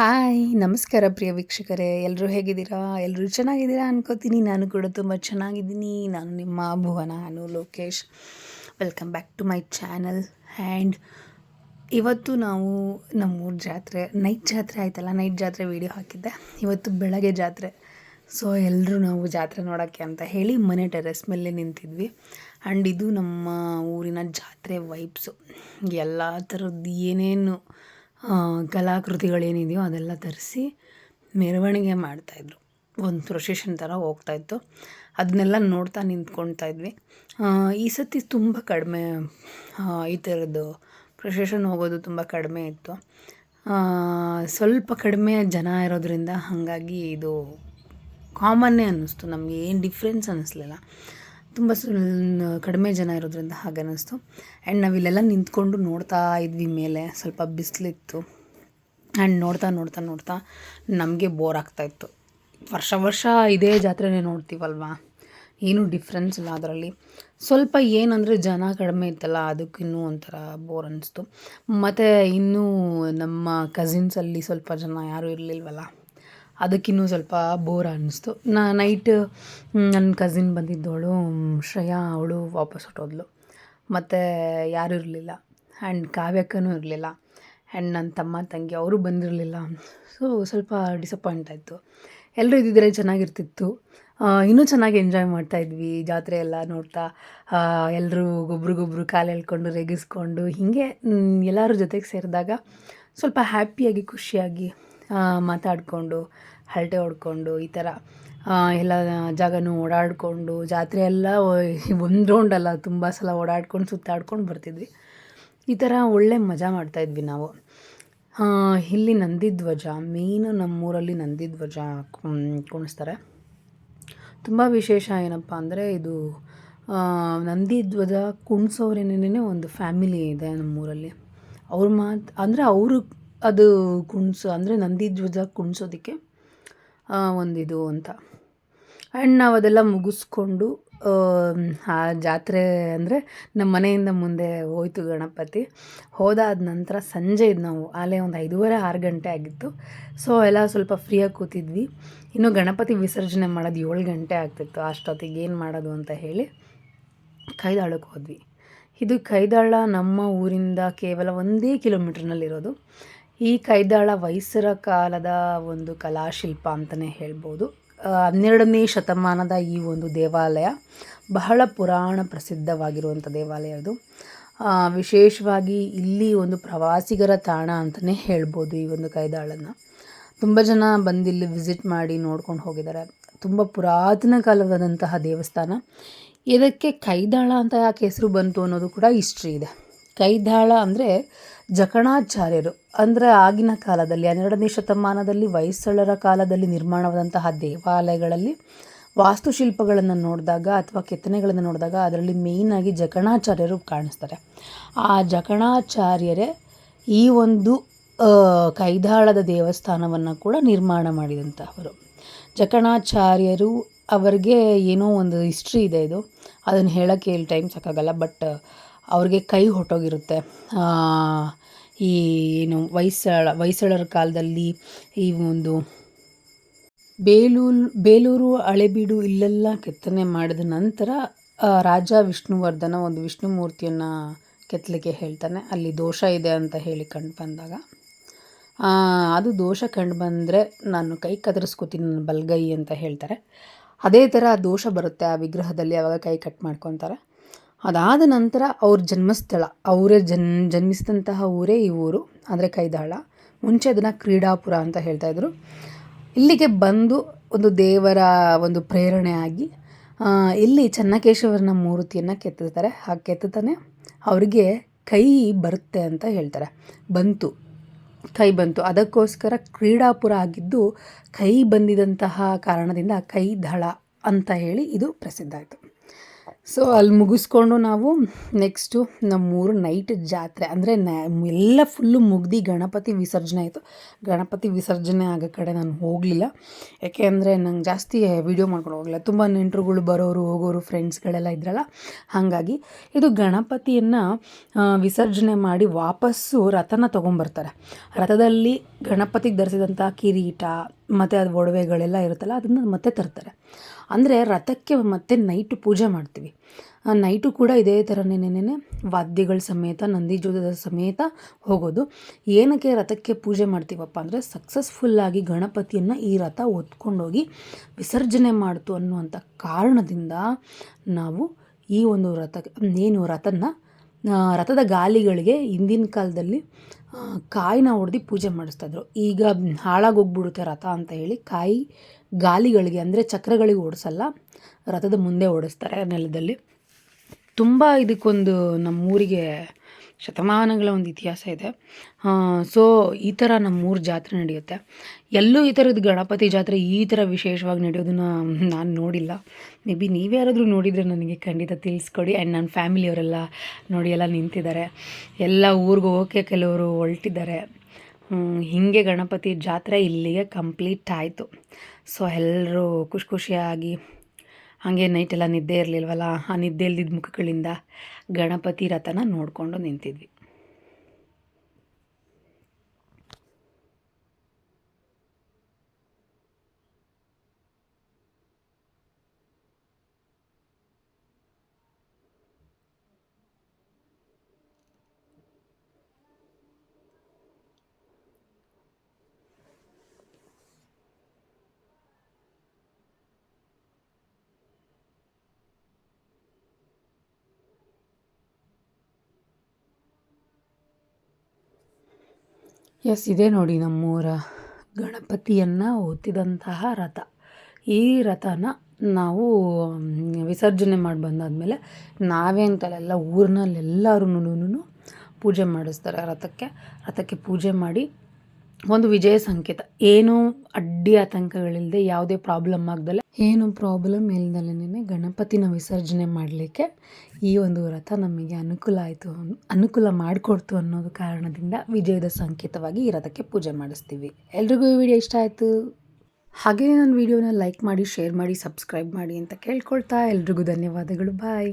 Hi ನಮಸ್ಕಾರ ಪ್ರಿಯ ವೀಕ್ಷಕರೇ. ಎಲ್ಲರೂ ಹೇಗಿದ್ದೀರಾ? ಎಲ್ಲರೂ ಚೆನ್ನಾಗಿದ್ದೀರಾ ಅನ್ಕೋತೀನಿ. ನಾನು ಕೂಡ ತುಂಬ ಚೆನ್ನಾಗಿದ್ದೀನಿ. ನಾನು ನಿಮ್ಮ ಭುವನ, ನಾನು Lokesh. Welcome back to my channel and ಇವತ್ತು ನಾವು ನಮ್ಮೂರ ಜಾತ್ರೆ ನೈಟ್ ಜಾತ್ರೆ ಆಯ್ತಲ್ಲ ನೈಟ್ ಜಾತ್ರೆ ವೀಡಿಯೋ ಹಾಕಿದ್ದೆ. ಇವತ್ತು ಬೆಳಗ್ಗೆ ಜಾತ್ರೆ. ಸೊ ಎಲ್ಲರೂ ನಾವು ಜಾತ್ರೆ ನೋಡೋಕ್ಕೆ ಅಂತ ಹೇಳಿ ಮನೆ ಟೆರೆಸ್ ಮೇಲೆ ನಿಂತಿದ್ವಿ. ಆ್ಯಂಡ್ ಇದು ನಮ್ಮ ಊರಿನ ಜಾತ್ರೆ ವೈಬ್ಸು ಎಲ್ಲ ಥರದ್ದು ಏನೇನು ಕಲಾಕೃತಿಗಳೇನಿದೆಯೋ ಅದೆಲ್ಲ ತರಿಸಿ ಮೆರವಣಿಗೆ ಮಾಡ್ತಾಯಿದ್ರು ಒಂದು ಪ್ರೊಸೆಷನ್ ಥರ ಹೋಗ್ತಾಯಿತ್ತು ಅದನ್ನೆಲ್ಲ ನೋಡ್ತಾ ನಿಂತ್ಕೊಳ್ತಾ ಇದ್ವಿ. ಈ ಸತಿ ತುಂಬ ಕಡಿಮೆ ಈ ಥರದ್ದು ಪ್ರೊಸೆಷನ್ ಹೋಗೋದು ತುಂಬ ಕಡಿಮೆ ಇತ್ತು. ಸ್ವಲ್ಪ ಕಡಿಮೆ ಜನ ಇರೋದ್ರಿಂದ ಹಾಗಾಗಿ ಇದು ಕಾಮನ್ನೇ ಅನ್ನಿಸ್ತು. ನಮಗೆ ಏನು ಡಿಫ್ರೆನ್ಸ್ ಅನ್ನಿಸ್ಲಿಲ್ಲ. ತುಂಬ ಸು ಕಡಿಮೆ ಜನ ಇರೋದ್ರಿಂದ ಹಾಗೆ ಅನ್ನಿಸ್ತು. ಆ್ಯಂಡ್ ನಾವಿಲ್ಲೆಲ್ಲ ನಿಂತ್ಕೊಂಡು ನೋಡ್ತಾ ಇದ್ವಿ ಮೇಲೆ, ಸ್ವಲ್ಪ ಬಿಸಿಲಿತ್ತು. ಆ್ಯಂಡ್ ನೋಡ್ತಾ ನೋಡ್ತಾ ನೋಡ್ತಾ ನಮಗೆ ಬೋರ್ ಆಗ್ತಾಯಿತ್ತು ವರ್ಷ ವರ್ಷ ಇದೇ ಜಾತ್ರೆನೇ ನೋಡ್ತೀವಲ್ವಾ? ಏನೂ ಡಿಫ್ರೆನ್ಸ್ ಇಲ್ಲ ಅದರಲ್ಲಿ. ಸ್ವಲ್ಪ ಏನಂದರೆ ಜನ ಕಡಿಮೆ ಇತ್ತಲ್ಲ ಅದಕ್ಕಿನ್ನೂ ಒಂಥರ ಬೋರ್ ಅನ್ನಿಸ್ತು. ಮತ್ತು ಇನ್ನೂ ನಮ್ಮ ಕಸಿನ್ಸಲ್ಲಿ ಸ್ವಲ್ಪ ಜನ ಯಾರೂ ಇರಲಿಲ್ವಲ್ಲ? ಅದಕ್ಕಿನ್ನೂ ಸ್ವಲ್ಪ ಬೋರ್ ಅನ್ನಿಸ್ತು. ನಾ ನೈಟ್ ನನ್ನ ಕಸಿನ್ ಬಂದಿದ್ದವಳು ಶ್ರೇಯಾ ಅವಳು ವಾಪಸ್ ಹೊಟ್ಟೋದ್ಲು ಮತ್ತು ಯಾರೂ ಇರಲಿಲ್ಲ. ಆ್ಯಂಡ್ ಕಾವ್ಯಕ್ಕನೂ ಇರಲಿಲ್ಲ. ಆ್ಯಂಡ್ ನನ್ನ ತಮ್ಮ, ತಂಗಿ ಅವರು ಬಂದಿರಲಿಲ್ಲ. ಸೊ ಸ್ವಲ್ಪ ಡಿಸಪಾಯಿಂಟ್ ಆಯಿತು. ಎಲ್ಲರೂ ಇದ್ದಿದ್ರೆ ಚೆನ್ನಾಗಿರ್ತಿತ್ತು. ಇನ್ನೂ ಚೆನ್ನಾಗಿ ಎಂಜಾಯ್ ಮಾಡ್ತಾಯಿದ್ವಿ ಜಾತ್ರೆ ಎಲ್ಲ ನೋಡ್ತಾ ಎಲ್ಲರೂ ಒಬ್ರಿಗೊಬ್ರು ಕಾಲು ಎಳ್ಕೊಂಡು, ರೇಗಿಸ್ಕೊಂಡು, ಹೀಗೆ ಎಲ್ಲರ ಜೊತೆಗೆ ಸೇರಿದಾಗ ಸ್ವಲ್ಪ ಹ್ಯಾಪಿಯಾಗಿ ಖುಷಿಯಾಗಿ ಮಾತಾಡಿಕೊಂಡು, ಹರಟೆ ಹೊಡ್ಕೊಂಡು ಈ ಥರ ಎಲ್ಲ ಜಾಗನೂ ಓಡಾಡಿಕೊಂಡು, ಜಾತ್ರೆ ಎಲ್ಲ ಒಂದು ರೌಂಡ್ ತುಂಬ ಸಲ ಓಡಾಡ್ಕೊಂಡು, ಸುತ್ತಾಡ್ಕೊಂಡು ಬರ್ತಿದ್ವಿ. ಈ ಥರ ಒಳ್ಳೆ ಮಜಾ ಮಾಡ್ತಾಯಿದ್ವಿ ನಾವು. ಇಲ್ಲಿ ನಂದಿಧ್ವಜ ಮೇಯ್ನು ನಮ್ಮೂರಲ್ಲಿ ನಂದಿಧ್ವಜ ಧ್ವಜ ಕುಣಿಸ್ತಾರೆ. ತುಂಬ ವಿಶೇಷ ಏನಪ್ಪ ಅಂದರೆ ಇದು ನಂದಿ ನಂದಿಧ್ವಜ ಕುಣಿಸೋರೇನೇ ಒಂದು ಫ್ಯಾಮಿಲಿ ಇದೆ ನಮ್ಮೂರಲ್ಲಿ. ಅವ್ರು ಮಾತು, ಅಂದರೆ ಅವರು ಅದು ಕುಣಿಸು ಅಂದರೆ ನಂದಿಧ್ವಜ ಕುಣಿಸೋದಕ್ಕೆ ಒಂದಿದು ಅಂತ. ಆ್ಯಂಡ್ ನಾವು ಅದೆಲ್ಲ ಮುಗಿಸ್ಕೊಂಡು, ಆ ಜಾತ್ರೆ ಅಂದರೆ ನಮ್ಮ ಮನೆಯಿಂದ ಮುಂದೆ ಹೋಯ್ತು ಗಣಪತಿ. ಹೋದಾದ ನಂತರ ಸಂಜೆ ಇದ್ದು ನಾವು, ಆಲೇ ಒಂದು ಐದೂವರೆ, ಆರು ಗಂಟೆ ಆಗಿತ್ತು. ಸೊ ಎಲ್ಲ ಸ್ವಲ್ಪ ಫ್ರೀಯಾಗಿ ಕೂತಿದ್ವಿ. ಇನ್ನು ಗಣಪತಿ ವಿಸರ್ಜನೆ ಮಾಡೋದು ಏಳು ಗಂಟೆ ಆಗ್ತಿತ್ತು. ಅಷ್ಟೊತ್ತಿಗೆ ಏನು ಮಾಡೋದು ಅಂತ ಹೇಳಿ ಕೈದಾಳಕ್ಕೆ ಹೋದ್ವಿ. ಇದು ಕೈದಾಳ ನಮ್ಮ ಊರಿಂದ ಕೇವಲ ಒಂದೇ ಕಿಲೋಮೀಟ್ರ್ನಲ್ಲಿರೋದು. ಈ ಕೈದಾಳ ವೈಸರ ಕಾಲದ ಒಂದು ಕಲಾಶಿಲ್ಪ ಅಂತಲೇ ಹೇಳ್ಬೋದು. ಹನ್ನೆರಡನೇ ಶತಮಾನದ ಈ ಒಂದು ದೇವಾಲಯ ಬಹಳ ಪುರಾಣ ಪ್ರಸಿದ್ಧವಾಗಿರುವಂಥ ದೇವಾಲಯ ಆ, ವಿಶೇಷವಾಗಿ ಇಲ್ಲಿ ಒಂದು ಪ್ರವಾಸಿಗರ ತಾಣ ಅಂತಲೇ ಹೇಳ್ಬೋದು ಈ ಒಂದು ಕೈದಾಳನ್ನು ತುಂಬ ಜನ ಬಂದಿಲ್ಲಿ ವಿಸಿಟ್ ಮಾಡಿ ನೋಡ್ಕೊಂಡು ಹೋಗಿದ್ದಾರೆ. ತುಂಬ ಪುರಾತನ ಕಾಲವಾದಂತಹ ದೇವಸ್ಥಾನ. ಇದಕ್ಕೆ ಕೈದಾಳ ಅಂತ ಯಾಕೆ ಹೆಸರು ಬಂತು ಅನ್ನೋದು ಕೂಡ ಹಿಸ್ಟ್ರಿ ಇದೆ. ಕೈದಾಳ ಅಂದರೆ ಜಕಣಾಚಾರ್ಯರು, ಅಂದರೆ ಆಗಿನ ಕಾಲದಲ್ಲಿ, ಹನ್ನೆರಡನೇ ಶತಮಾನದಲ್ಲಿ ಹೊಯ್ಸಳರ ಕಾಲದಲ್ಲಿ ನಿರ್ಮಾಣವಾದಂತಹ ದೇವಾಲಯಗಳಲ್ಲಿ ವಾಸ್ತುಶಿಲ್ಪಗಳನ್ನು ನೋಡಿದಾಗ ಅಥವಾ ಕೆತ್ತನೆಗಳನ್ನು ನೋಡಿದಾಗ ಅದರಲ್ಲಿ ಮೇಯ್ನಾಗಿ ಜಕಣಾಚಾರ್ಯರು ಕಾಣಿಸ್ತಾರೆ. ಆ ಜಕಣಾಚಾರ್ಯರೇ ಈ ಒಂದು ಕೈದಾಳದ ದೇವಸ್ಥಾನವನ್ನು ಕೂಡ ನಿರ್ಮಾಣ ಮಾಡಿದಂತಹವರು. ಜಕಣಾಚಾರ್ಯರು ಅವರಿಗೆ ಏನೋ ಒಂದು ಹಿಸ್ಟ್ರಿ ಇದೆ ಇದು. ಅದನ್ನು ಹೇಳೋಕ್ಕೆ ಇಲ್ಲಿ ಟೈಮ್ ಸಾಕಾಗಲ್ಲ ಬಟ್ ಅವ್ರಿಗೆ ಕೈ ಹೊಟ್ಟೋಗಿರುತ್ತೆ. ಈ ಏನು ಹೊಯ್ಸಳ ಹೊಯ್ಸಳರ ಕಾಲದಲ್ಲಿ ಈ ಒಂದು ಬೇಲೂರು ಬೇಲೂರು ಹಳೆಬೀಡು ಇಲ್ಲೆಲ್ಲ ಕೆತ್ತನೆ ಮಾಡಿದ ನಂತರ ರಾಜ ವಿಷ್ಣುವರ್ಧನ ಒಂದು ವಿಷ್ಣು ಮೂರ್ತಿಯನ್ನು ಕೆತ್ತಲಿಕ್ಕೆ ಹೇಳ್ತಾನೆ. ಅಲ್ಲಿ ದೋಷ ಇದೆ ಅಂತ ಹೇಳಿ ಕಂಡು ಬಂದಾಗ. ಅದು ದೋಷ ಕಂಡು ಬಂದರೆ ನಾನು ಕೈ ಕದರಿಸ್ಕೋತೀನಿ, ನನ್ನ ಬಲಗೈ ಅಂತ ಹೇಳ್ತಾರೆ. ಅದೇ ಥರ ದೋಷ ಬರುತ್ತೆ ಆ ವಿಗ್ರಹದಲ್ಲಿ, ಅವಾಗ ಕೈ ಕಟ್ ಮಾಡ್ಕೊತಾರೆ. ಅದಾದ ನಂತರ ಅವ್ರ ಜನ್ಮಸ್ಥಳ, ಅವರೇ ಜನ್, ಜನ್ಮಿಸಿದಂತಹ ಊರೇ ಈ ಊರು. ಅಂದರೆ ಕೈದಾಳ. ಮುಂಚೆ ಅದನ್ನು ಕ್ರೀಡಾಪುರ ಅಂತ ಹೇಳ್ತಾಯಿದ್ರು ಇಲ್ಲಿಗೆ ಬಂದು ಒಂದು ದೇವರ ಒಂದು ಪ್ರೇರಣೆ ಆಗಿ ಇಲ್ಲಿ ಚೆನ್ನಕೇಶವರನ ಮೂರ್ತಿಯನ್ನು ಕೆತ್ತಿರ್ತಾರೆ. ಆ ಕೆತ್ತುತ್ತಾನೆ. ಅವರಿಗೆ ಕೈ ಬರುತ್ತೆ ಅಂತ ಹೇಳ್ತಾರೆ. ಬಂತು. ಕೈ ಬಂತು. ಅದಕ್ಕೋಸ್ಕರ ಕ್ರೀಡಾಪುರ ಆಗಿದ್ದು ಕೈ ಬಂದಿದಂತಹ ಕಾರಣದಿಂದ ಕೈ ದಳ ಅಂತ ಹೇಳಿ ಇದು ಪ್ರಸಿದ್ಧ ಆಯಿತು. ಸೊ ಅಲ್ಲಿ ಮುಗಿಸ್ಕೊಂಡು ನಾವು ನೆಕ್ಸ್ಟು ನಮ್ಮೂರು ನೈಟ್ ಜಾತ್ರೆ. ಅಂದರೆ ನ, ಎಲ್ಲ ಫುಲ್ಲು ಮುಗ್ದು ಗಣಪತಿ ವಿಸರ್ಜನೆ ಆಯಿತು. ಗಣಪತಿ ವಿಸರ್ಜನೆ ಆಗೋ ಕಡೆ ನಾನು ಹೋಗಲಿಲ್ಲ. ಯಾಕೆ ಅಂದರೆ ನಂಗೆ ಜಾಸ್ತಿ ವೀಡಿಯೋ ಮಾಡ್ಕೊಂಡು ಹೋಗಲಿಲ್ಲ. ತುಂಬ ನೆಂಟರುಗಳು ಬರೋರು, ಹೋಗೋರು ಫ್ರೆಂಡ್ಸ್ಗಳೆಲ್ಲ ಇದ್ರಲ್ಲ. ಹಾಗಾಗಿ ಇದು ಗಣಪತಿಯನ್ನು ವಿಸರ್ಜನೆ ಮಾಡಿ ವಾಪಸ್ಸು ರಥನ ತೊಗೊಂಬರ್ತಾರೆ. ರಥದಲ್ಲಿ ಗಣಪತಿಗೆ ಧರಿಸಿದಂಥ ಕಿರೀಟ, ಮತ್ತು ಅದು ಒಡವೆಗಳೆಲ್ಲ ಇರುತ್ತಲ್ಲ, ಅದನ್ನು ಮತ್ತೆ ತರ್ತಾರೆ. ಅಂದರೆ ರಥಕ್ಕೆ ಮತ್ತೆ ನೈಟು ಪೂಜೆ ಮಾಡ್ತೀವಿ. ನೈಟು ಕೂಡ ಇದೇ ಥರನೇನೇನೆ ವಾದ್ಯಗಳ ಸಮೇತ, ನಂದಿ ಜೋದದ ಸಮೇತ ಹೋಗೋದು. ಏನಕ್ಕೆ ರಥಕ್ಕೆ ಪೂಜೆ ಮಾಡ್ತೀವಪ್ಪ ಅಂದರೆ ಸಕ್ಸಸ್ಫುಲ್ಲಾಗಿ ಗಣಪತಿಯನ್ನು ಈ ರಥ ಹೊತ್ಕೊಂಡೋಗಿ ವಿಸರ್ಜನೆ ಮಾಡ್ತು ಅನ್ನುವಂಥ ಕಾರಣದಿಂದ ನಾವು ಈ ಒಂದು ರಥ, ಏನು ರಥನ ರಥದ ಗಾಲಿಗಳಿಗೆ ಹಿಂದಿನ ಕಾಲದಲ್ಲಿ ಕಾಯಿನ ಹೊಡೆದು ಪೂಜೆ ಮಾಡಿಸ್ತಾಯಿದ್ರು ಈಗ ಹಾಳಾಗೋಗ್ಬಿಡುತ್ತೆ ರಥ ಅಂತ ಹೇಳಿ ಕಾಯಿ ಗಾಲಿಗಳಿಗೆ ಅಂದರೆ ಚಕ್ರಗಳಿಗೆ ಓಡಿಸಲ್ಲ, ರಥದ ಮುಂದೆ ಓಡಿಸ್ತಾರೆ ನೆಲದಲ್ಲಿ. ತುಂಬ ಇದಕ್ಕೊಂದು ನಮ್ಮೂರಿಗೆ ಶತಮಾನಗಳ ಒಂದು ಇತಿಹಾಸ ಇದೆ. ಸೊ ಈ ಥರ ನಮ್ಮೂರು ಜಾತ್ರೆ ನಡೆಯುತ್ತೆ. ಎಲ್ಲೂ ಈ ಥರದ್ದು ಗಣಪತಿ ಜಾತ್ರೆ ಈ ಥರ ವಿಶೇಷವಾಗಿ ನಡೆಯೋದನ್ನ ನಾನು ನೋಡಿಲ್ಲ. ಮೇ ಬಿ ನೀವು ಯಾರಾದರೂ ನೋಡಿದರೆ ನನಗೆ ಖಂಡಿತ ತಿಳಿಸ್ಕೊಡಿ. ಆ್ಯಂಡ್ ನನ್ನ ಫ್ಯಾಮಿಲಿಯವರೆಲ್ಲ ನೋಡಿ ಎಲ್ಲ ನಿಂತಿದ್ದಾರೆ. ಎಲ್ಲ ಊರಿಗೆ ಹೋಗೋಕ್ಕೆ ಕೆಲವರು ಹೊಲ್ಟಿದ್ದಾರೆ ಹೀಗೆ ಗಣಪತಿ ಜಾತ್ರೆ ಇಲ್ಲಿಗೆ ಕಂಪ್ಲೀಟ್ ಆಯಿತು. ಸೊ ಎಲ್ಲರೂ ಖುಷಿ ಖುಷಿಯಾಗಿ, ಹಾಗೆ ನೈಟೆಲ್ಲ ನಿದ್ದೆ ಇರಲಿಲ್ವಲ್ಲ, ಆ ನಿದ್ದೆ ಇಲ್ದಿದ್ದ ಮುಖಗಳಿಂದ ಗಣಪತಿ ರಥನ ನೋಡಿಕೊಂಡು ನಿಂತಿದ್ವಿ. ಎಸ್, ಇದೆ ನೋಡಿ ನಮ್ಮೂರ ಗಣಪತಿಯನ್ನು ಹೊತ್ತಿದಂತಹ ರಥ. ಈ ರಥನ ನಾವು ವಿಸರ್ಜನೆ ಮಾಡಿ ಬಂದಾದಮೇಲೆ ನಾವೇ ಅಂತಲ್ಲ ಊರಿನಲ್ಲೆಲ್ಲರೂ ಪೂಜೆ ಮಾಡಿಸ್ತಾರೆ ರಥಕ್ಕೆ. ರಥಕ್ಕೆ ಪೂಜೆ ಮಾಡಿ ಒಂದು ವಿಜಯ ಸಂಕೇತ. ಏನೂ ಅಡ್ಡಿ ಆತಂಕಗಳಿಲ್ಲದೆ ಯಾವುದೇ ಪ್ರಾಬ್ಲಮ್ ಆಗ್ದಲೆ ಏನು ಪ್ರಾಬ್ಲಮ್ ಇಲ್ದಲೇ ಗಣಪತಿನ ವಿಸರ್ಜನೆ ಮಾಡಲಿಕ್ಕೆ ಈ ಒಂದು ವ್ರತ ನಮಗೆ ಅನುಕೂಲ ಆಯಿತು ಅನುಕೂಲ ಮಾಡಿಕೊಡ್ತು ಅನ್ನೋದು ಕಾರಣದಿಂದ ವಿಜಯದ ಸಂಕೇತವಾಗಿ ಈ ರಥಕ್ಕೆ ಪೂಜೆ ಮಾಡಿಸ್ತೀವಿ. ಎಲ್ರಿಗೂ ಈ ವಿಡಿಯೋ ಇಷ್ಟ ಆಯಿತು? ಹಾಗೆಯೇ ನನ್ನ ವಿಡಿಯೋನ ಲೈಕ್ ಮಾಡಿ, ಶೇರ್ ಮಾಡಿ, ಸಬ್ಸ್ಕ್ರೈಬ್ ಮಾಡಿ ಅಂತ ಕೇಳ್ಕೊಳ್ತಾ ಎಲ್ರಿಗೂ ಧನ್ಯವಾದಗಳು. ಬಾಯ್.